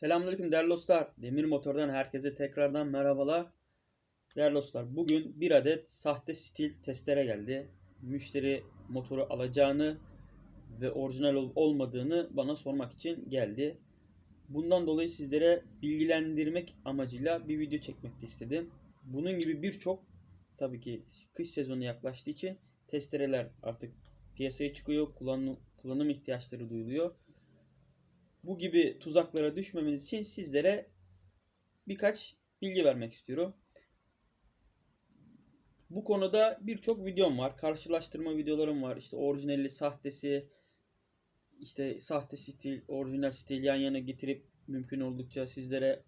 Selamünaleyküm değerli dostlar. Demir Motor'dan herkese tekrardan merhabalar. Değerli dostlar, bugün bir adet sahte stil testere geldi. Müşteri motoru alacağını ve orijinal olup olmadığını bana sormak için geldi. Bundan dolayı sizlere bilgilendirmek amacıyla bir video çekmek istedim. Bunun gibi birçok tabii ki kış sezonu yaklaştığı için testereler artık piyasaya çıkıyor. Kullanım, kullanım ihtiyaçları duyuluyor bu gibi tuzaklara düşmemeniz için sizlere birkaç bilgi vermek istiyorum. Bu konuda birçok videom var. Karşılaştırma videolarım var. İşte orijinali, sahtesi, işte sahte stil, orijinal stil yan yana getirip mümkün oldukça sizlere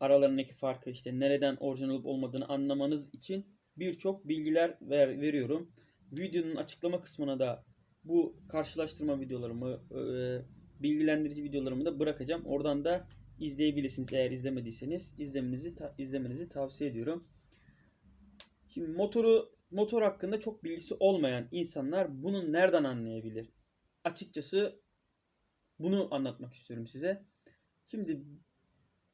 aralarındaki farkı işte nereden orijinal olup olmadığını anlamanız için birçok bilgiler ver, veriyorum. Videonun açıklama kısmına da bu karşılaştırma videolarımı, e, bilgilendirici videolarımı da bırakacağım. Oradan da izleyebilirsiniz eğer izlemediyseniz. izlemenizi ta- izlemenizi tavsiye ediyorum. Şimdi motoru motor hakkında çok bilgisi olmayan insanlar bunu nereden anlayabilir? Açıkçası bunu anlatmak istiyorum size. Şimdi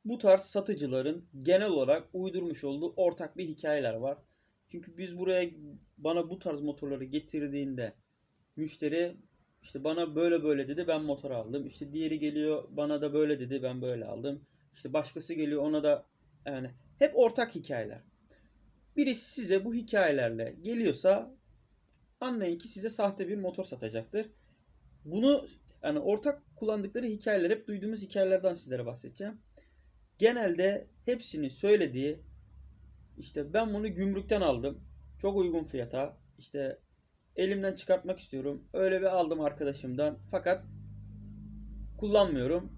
bu tarz satıcıların genel olarak uydurmuş olduğu ortak bir hikayeler var. Çünkü biz buraya bana bu tarz motorları getirdiğinde müşteri işte bana böyle böyle dedi ben motor aldım. İşte diğeri geliyor bana da böyle dedi ben böyle aldım. İşte başkası geliyor ona da yani hep ortak hikayeler. Birisi size bu hikayelerle geliyorsa anlayın ki size sahte bir motor satacaktır. Bunu yani ortak kullandıkları hikayeler hep duyduğumuz hikayelerden sizlere bahsedeceğim. Genelde hepsini söylediği işte ben bunu gümrükten aldım. Çok uygun fiyata. İşte elimden çıkartmak istiyorum. Öyle bir aldım arkadaşımdan. Fakat kullanmıyorum.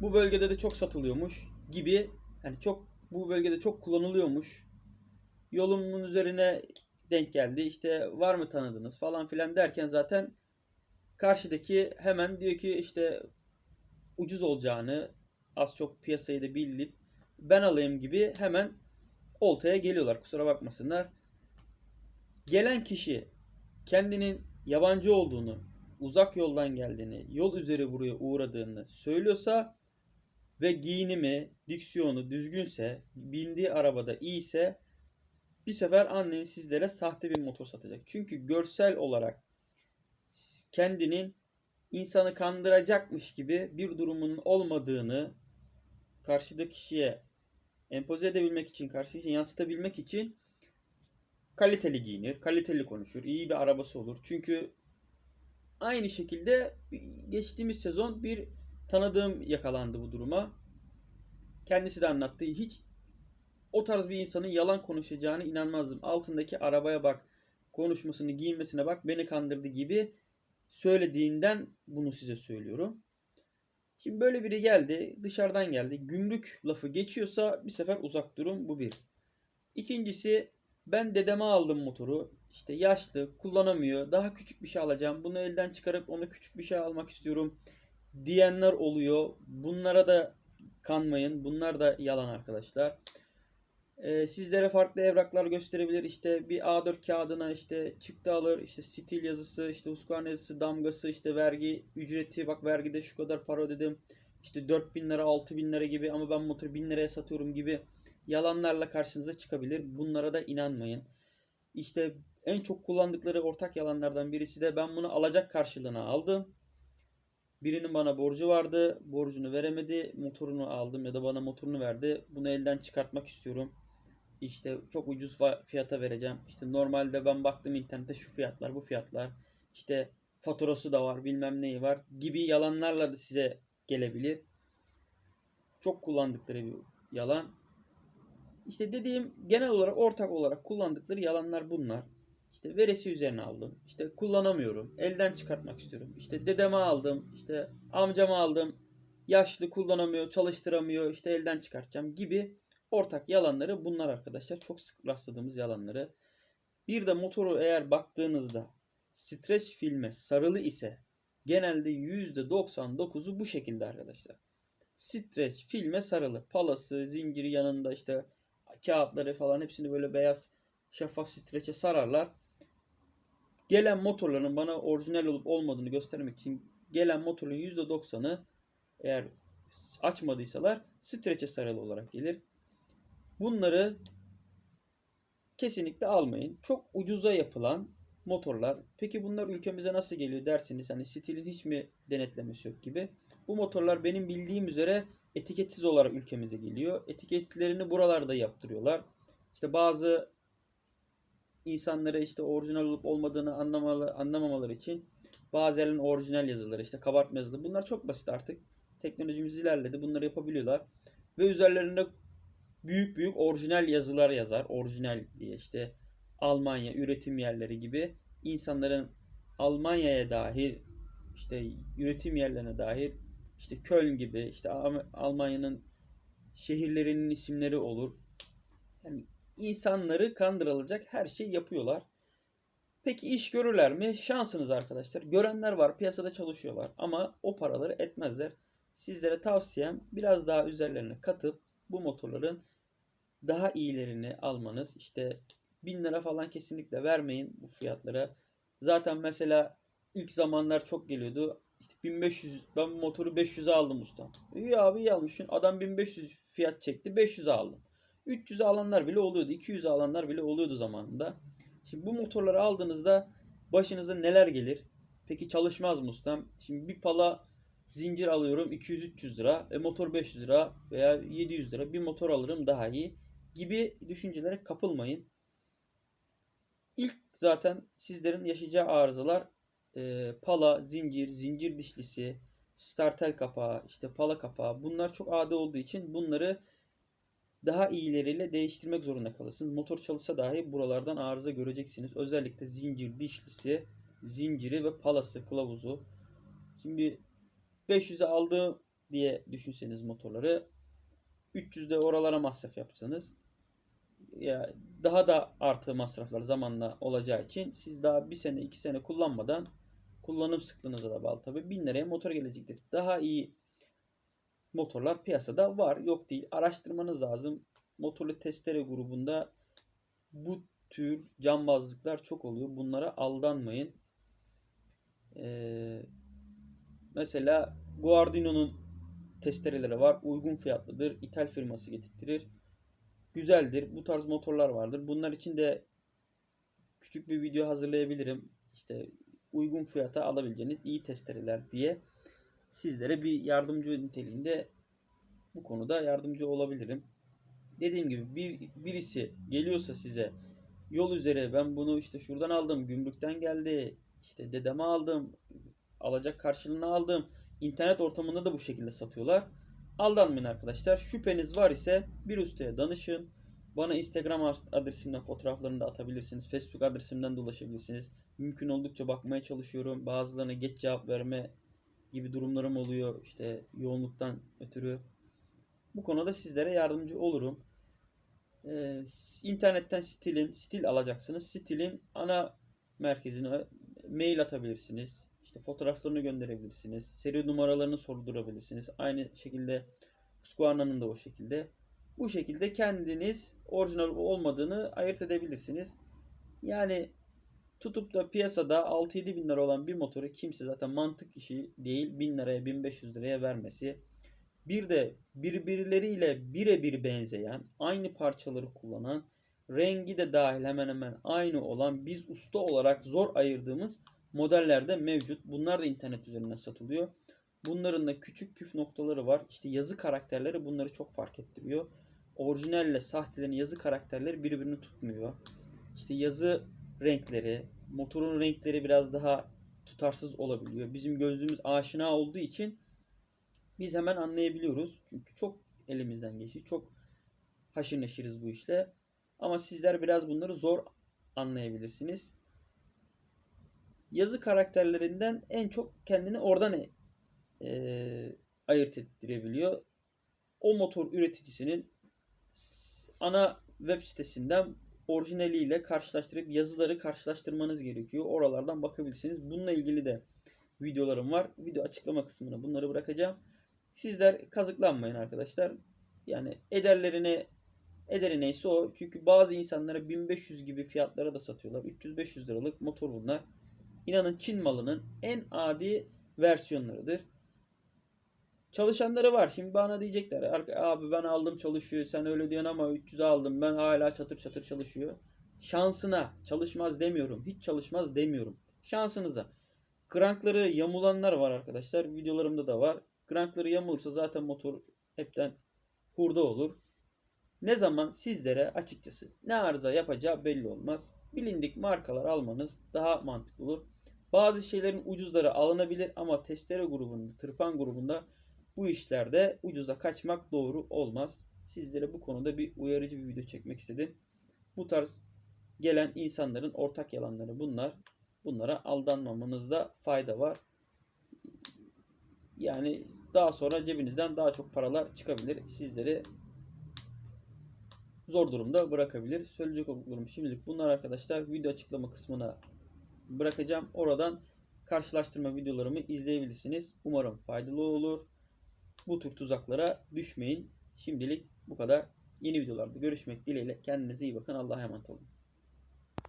Bu bölgede de çok satılıyormuş gibi. Yani çok bu bölgede çok kullanılıyormuş. Yolumun üzerine denk geldi. İşte var mı tanıdınız falan filan derken zaten karşıdaki hemen diyor ki işte ucuz olacağını az çok piyasayı da bilip ben alayım gibi hemen oltaya geliyorlar. Kusura bakmasınlar. Gelen kişi kendinin yabancı olduğunu, uzak yoldan geldiğini, yol üzeri buraya uğradığını söylüyorsa ve giyinimi, diksiyonu düzgünse, bindiği arabada iyiyse bir sefer annenin sizlere sahte bir motor satacak. Çünkü görsel olarak kendinin insanı kandıracakmış gibi bir durumun olmadığını karşıdaki kişiye empoze edebilmek için, karşı kişiye yansıtabilmek için kaliteli giyinir, kaliteli konuşur, iyi bir arabası olur. Çünkü aynı şekilde geçtiğimiz sezon bir tanıdığım yakalandı bu duruma. Kendisi de anlattı. Hiç o tarz bir insanın yalan konuşacağını inanmazdım. Altındaki arabaya bak, konuşmasını, giyinmesine bak, beni kandırdı gibi söylediğinden bunu size söylüyorum. Şimdi böyle biri geldi, dışarıdan geldi. Gümrük lafı geçiyorsa bir sefer uzak durun. Bu bir. İkincisi ben dedeme aldım motoru. İşte yaşlı, kullanamıyor. Daha küçük bir şey alacağım. Bunu elden çıkarıp onu küçük bir şey almak istiyorum diyenler oluyor. Bunlara da kanmayın. Bunlar da yalan arkadaşlar. Ee, sizlere farklı evraklar gösterebilir. İşte bir A4 kağıdına işte çıktı alır. işte stil yazısı, işte Husqvarna yazısı, damgası, işte vergi ücreti. Bak vergide şu kadar para ödedim. İşte 4000 lira, 6000 lira gibi ama ben motoru 1000 liraya satıyorum gibi yalanlarla karşınıza çıkabilir. Bunlara da inanmayın. İşte en çok kullandıkları ortak yalanlardan birisi de ben bunu alacak karşılığına aldım. Birinin bana borcu vardı. Borcunu veremedi. Motorunu aldım ya da bana motorunu verdi. Bunu elden çıkartmak istiyorum. İşte çok ucuz fiyata vereceğim. İşte normalde ben baktım internette şu fiyatlar, bu fiyatlar. İşte faturası da var, bilmem neyi var gibi yalanlarla da size gelebilir. Çok kullandıkları bir yalan. İşte dediğim genel olarak ortak olarak kullandıkları yalanlar bunlar. İşte veresi üzerine aldım. İşte kullanamıyorum. Elden çıkartmak istiyorum. İşte dedeme aldım. İşte amcama aldım. Yaşlı kullanamıyor, çalıştıramıyor. İşte elden çıkartacağım gibi ortak yalanları bunlar arkadaşlar. Çok sık rastladığımız yalanları. Bir de motoru eğer baktığınızda streç filme sarılı ise genelde %99'u bu şekilde arkadaşlar. Streç filme sarılı. Palası, zinciri yanında işte kağıtları falan hepsini böyle beyaz şeffaf streçe sararlar. Gelen motorların bana orijinal olup olmadığını göstermek için gelen motorun %90'ı eğer açmadıysalar streçe sarılı olarak gelir. Bunları kesinlikle almayın. Çok ucuza yapılan motorlar. Peki bunlar ülkemize nasıl geliyor dersiniz. Hani stilin hiç mi denetlemesi yok gibi. Bu motorlar benim bildiğim üzere etiketsiz olarak ülkemize geliyor. Etiketlerini buralarda yaptırıyorlar. İşte bazı insanlara işte orijinal olup olmadığını anlamalı, anlamamaları için bazılarının orijinal yazıları işte kabartma yazıları bunlar çok basit artık. Teknolojimiz ilerledi. Bunları yapabiliyorlar. Ve üzerlerinde büyük büyük orijinal yazılar yazar. Orijinal diye işte Almanya üretim yerleri gibi insanların Almanya'ya dair işte üretim yerlerine dair işte Köln gibi işte Almanya'nın şehirlerinin isimleri olur. Yani insanları kandırılacak her şey yapıyorlar. Peki iş görürler mi? Şansınız arkadaşlar. Görenler var, piyasada çalışıyorlar ama o paraları etmezler. Sizlere tavsiyem biraz daha üzerlerine katıp bu motorların daha iyilerini almanız. İşte 1000 lira falan kesinlikle vermeyin bu fiyatlara. Zaten mesela ilk zamanlar çok geliyordu. İşte 1500 ben motoru 500'e aldım ustam. İyi abi iyi almışsın. Adam 1500 fiyat çekti. 500'e aldım. 300'e alanlar bile oluyordu. 200'e alanlar bile oluyordu zamanında. Şimdi bu motorları aldığınızda başınıza neler gelir? Peki çalışmaz mı ustam? Şimdi bir pala zincir alıyorum 200-300 lira. E motor 500 lira veya 700 lira. Bir motor alırım daha iyi gibi düşüncelere kapılmayın. Zaten sizlerin yaşayacağı arızalar e, pala, zincir, zincir dişlisi, startel kapağı, işte pala kapağı bunlar çok adi olduğu için bunları daha iyileriyle değiştirmek zorunda kalırsınız. Motor çalışsa dahi buralardan arıza göreceksiniz. Özellikle zincir dişlisi, zinciri ve palası, kılavuzu. Şimdi 500'e aldı diye düşünseniz motorları 300'de oralara masraf yapsanız ya daha da artı masraflar zamanla olacağı için siz daha bir sene iki sene kullanmadan kullanım sıklığınıza da bağlı tabi 1000 liraya motor gelecektir. Daha iyi motorlar piyasada var yok değil araştırmanız lazım. Motorlu testere grubunda bu tür cambazlıklar çok oluyor. Bunlara aldanmayın. Ee, mesela Guardino'nun testereleri var. Uygun fiyatlıdır. İthal firması getirtirir. Güzeldir. Bu tarz motorlar vardır. Bunlar için de küçük bir video hazırlayabilirim. İşte uygun fiyata alabileceğiniz iyi testereler diye sizlere bir yardımcı niteliğinde bu konuda yardımcı olabilirim. Dediğim gibi bir, birisi geliyorsa size yol üzere ben bunu işte şuradan aldım, gümrükten geldi, işte dedeme aldım, alacak karşılığını aldım. İnternet ortamında da bu şekilde satıyorlar. Aldanmayın arkadaşlar. Şüpheniz var ise bir ustaya danışın. Bana Instagram adresimden fotoğraflarını da atabilirsiniz. Facebook adresimden de ulaşabilirsiniz. Mümkün oldukça bakmaya çalışıyorum. Bazılarına geç cevap verme gibi durumlarım oluyor. İşte yoğunluktan ötürü. Bu konuda sizlere yardımcı olurum. Ee, internetten stilin, stil alacaksınız. Stilin ana merkezine mail atabilirsiniz. İşte fotoğraflarını gönderebilirsiniz. Seri numaralarını sordurabilirsiniz. Aynı şekilde Husqvarna'nın da o şekilde. Bu şekilde kendiniz orijinal olmadığını ayırt edebilirsiniz. Yani tutup da piyasada 6-7 bin lira olan bir motoru kimse zaten mantık işi değil 1000 liraya 1500 liraya vermesi. Bir de birbirleriyle birebir benzeyen, aynı parçaları kullanan, rengi de dahil hemen hemen aynı olan biz usta olarak zor ayırdığımız modeller de mevcut. Bunlar da internet üzerinden satılıyor. Bunların da küçük püf noktaları var. İşte yazı karakterleri bunları çok fark ettiriyor. Orijinalle sahtelerin yazı karakterleri birbirini tutmuyor. İşte yazı renkleri, motorun renkleri biraz daha tutarsız olabiliyor. Bizim gözümüz aşina olduğu için biz hemen anlayabiliyoruz. Çünkü çok elimizden geçti. Çok haşır neşiriz bu işle. Ama sizler biraz bunları zor anlayabilirsiniz. Yazı karakterlerinden en çok kendini oradan e, ayırt ettirebiliyor. O motor üreticisinin ana web sitesinden orijinaliyle karşılaştırıp yazıları karşılaştırmanız gerekiyor. Oralardan bakabilirsiniz. Bununla ilgili de videolarım var. Video açıklama kısmına bunları bırakacağım. Sizler kazıklanmayın arkadaşlar. Yani ederlerine ederi neyse o. Çünkü bazı insanlara 1500 gibi fiyatlara da satıyorlar. 300-500 liralık motor bunlar. İnanın Çin malının en adi versiyonlarıdır. çalışanları var. Şimdi bana diyecekler "Arka- abi ben aldım çalışıyor sen öyle diyorsun ama 300 aldım ben hala çatır çatır çalışıyor. Şansına çalışmaz demiyorum. Hiç çalışmaz demiyorum. Şansınıza. Krankları yamulanlar var arkadaşlar. Videolarımda da var. Krankları yamulursa zaten motor hepten hurda olur. Ne zaman sizlere açıkçası ne arıza yapacağı belli olmaz. Bilindik markalar almanız daha mantıklı olur. Bazı şeylerin ucuzları alınabilir ama testere grubunda, tırpan grubunda bu işlerde ucuza kaçmak doğru olmaz. Sizlere bu konuda bir uyarıcı bir video çekmek istedim. Bu tarz gelen insanların ortak yalanları bunlar. Bunlara aldanmamanızda fayda var. Yani daha sonra cebinizden daha çok paralar çıkabilir. Sizleri zor durumda bırakabilir. Söyleyecek olduklarım şimdilik bunlar arkadaşlar. Video açıklama kısmına bırakacağım. Oradan karşılaştırma videolarımı izleyebilirsiniz. Umarım faydalı olur. Bu tür tuzaklara düşmeyin. Şimdilik bu kadar. Yeni videolarda görüşmek dileğiyle. Kendinize iyi bakın. Allah'a emanet olun.